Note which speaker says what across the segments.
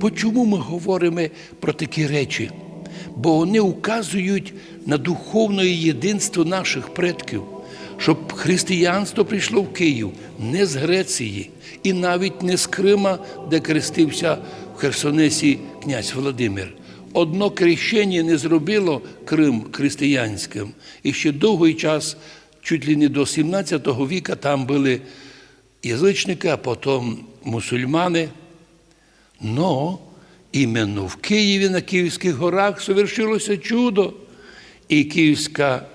Speaker 1: По чому ми говоримо про такі речі? Бо вони указують на духовне єдинство наших предків, щоб християнство прийшло в Київ не з Греції і навіть не з Крима, де крестився в Херсонесі князь Володимир. Одно крещення не зробило Крим християнським. І ще довгий час, чуть ли не до 17 віка, там були язичники, а потім мусульмани. Но іменно в Києві на Київських горах совершилося чудо. І Київська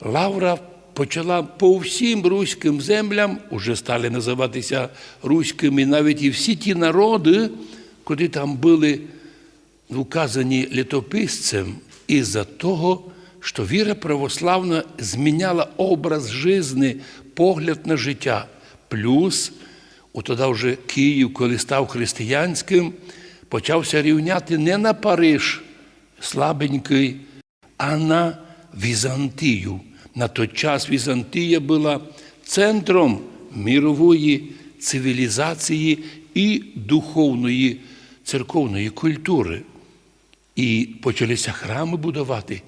Speaker 1: лавра почала по всім руським землям, уже стали називатися руськими, навіть і всі ті народи, куди там були указані літописцем, із-за того, що віра православна зміняла образ жизни, погляд на життя. Плюс, тоді вже Київ, коли став християнським, почався рівняти не на Париж, слабенький, а на Візантію. На той час Візантія була центром мірової цивілізації і духовної церковної культури. І почалися храми будувати.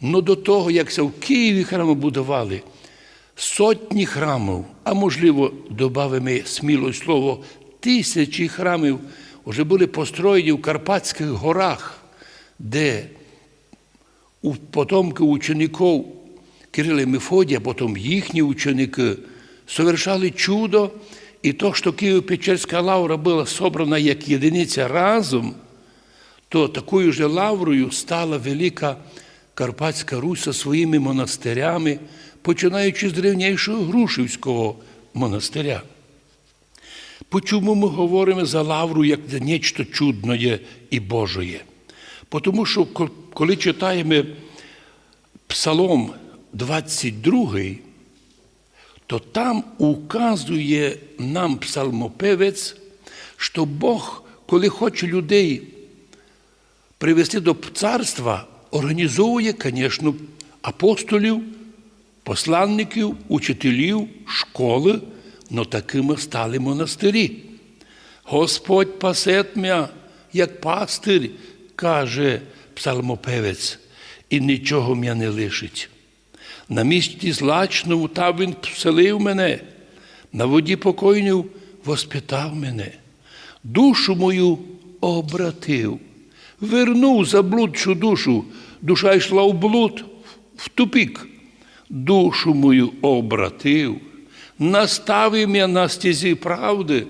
Speaker 1: Ну до того, як в Києві храми будували, сотні храмів, а можливо, додамо сміло слово, тисячі храмів вже були построєні в Карпатських горах, де у потомки учеників Кирила і Мефодія, потім їхні ученики, совершали чудо, і то, що Києво-Печерська лавра була собрана як єдиниця разом, то такою же лаврою стала велика Карпатська Русь зі своїми монастирями, починаючи з древнішого Грушівського монастиря. Почому ми говоримо за лавру як нечто чудне і Божоє? Тому що коли читаємо Псалом 22, то там указує нам псалмопевець, що Бог, коли хоче людей привести до царства, організовує, звісно, апостолів, посланників, учителів, школи, но такими стали монастирі. Господь пасет мя, як пастир, каже псалмопевець, і нічого м'я не лишить. На місці злачному там він вселив мене, на воді покойню воспитав мене, душу мою обратив, вернув заблудшу душу, душа йшла в блуд, в тупік. Душу мою обратив, наставив мене на стезі правди,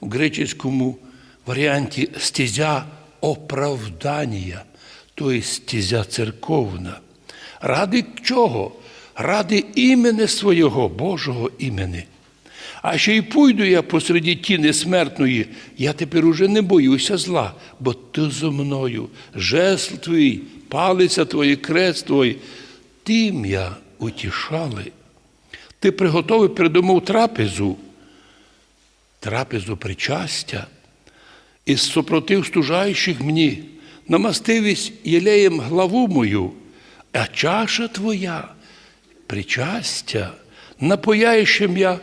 Speaker 1: в греческому варіанті стезя оправдання, тобто стезя церковна. Ради чого? Ради імені свого Божого імені. А ще й пойду я посеред тіни смертної, я тепер уже не боюся зла, бо ти зо мною, жесл твій, палиця твоє, крест твій, тим я утішали. Ти приготовив передумов трапезу, трапезу причастя, із супротив стужаючих мені, намастивість єлеєм главу мою, а чаша твоя, причастя, напояєшим я,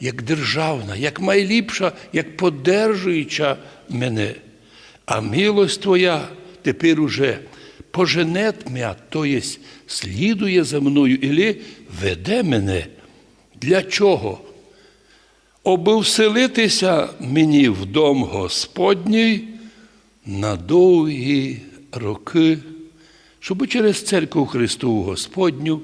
Speaker 1: як державна, як найліпша, як подержуюча мене, а милость твоя тепер уже поженет мя, то єсть слідує за мною, і веде мене. Для чого? Оби вселитися мені в дом Господній на довгі роки, щоб через церкву Христову Господню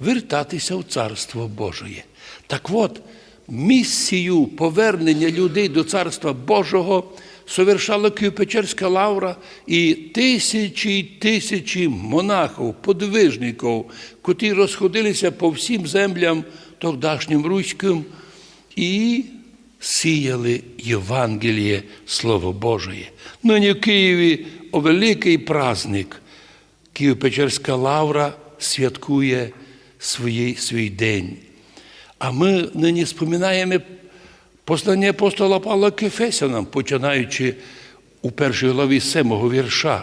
Speaker 1: вертатися в Царство Божоє. Так от, місію повернення людей до Царства Божого совершала Києво-Печерська лавра і тисячі й тисячі монахів, подвижників, котрі розходилися по всім землям тогдашнім руським і сіяли Євангеліє Слово Божє. Нині в Києві о великий праздник. Києво-Печерська лавра святкує свій, свій день. А ми нині споминаємо послання апостола Павла Кефесянам, починаючи у першій главі семого вірша.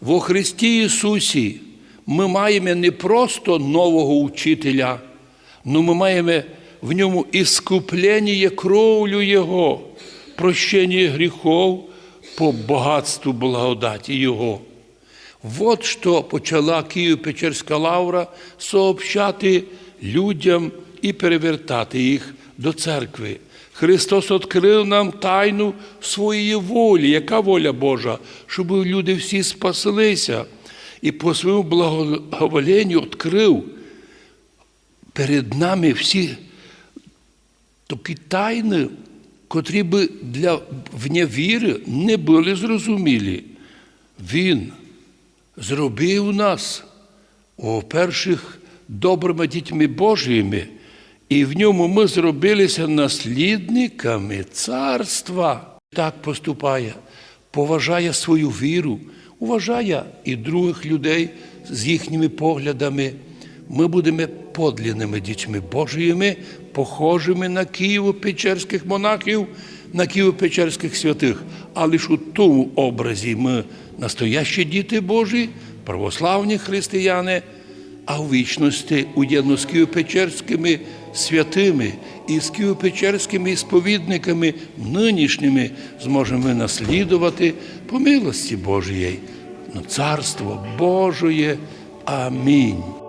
Speaker 1: Во Христі Ісусі ми маємо не просто нового учителя, але ми маємо в ньому іскуплення кров'ю Його, прощення гріхов, по багатству благодаті Його. Вот що почала Києво-Печерська лавра сообщати людям і перевертати їх до церкви. Христос відкрив нам тайну своєї волі. Яка воля Божа? Щоб люди всі спаслися. І по своєму благоволенню відкрив перед нами всі такі тайни, котрі би для вне віри не були зрозумілі. Він зробив нас о перших добрими дітьми Божіми, і в ньому ми зробилися наслідниками царства. Так поступає, поважає свою віру, уважає і других людей з їхніми поглядами. Ми будемо подлінними дітьми Божіми, похожими на Києво-Печерських монахів, на Києво-Печерських святих. А лише у тому образі ми настоящі діти Божі, православні християни, а в вічності уєдно з Києво-Печерськими святими і з Києво-Печерськими сповідниками нинішніми зможемо наслідувати по милості Божої на Царство Божоє. Амінь.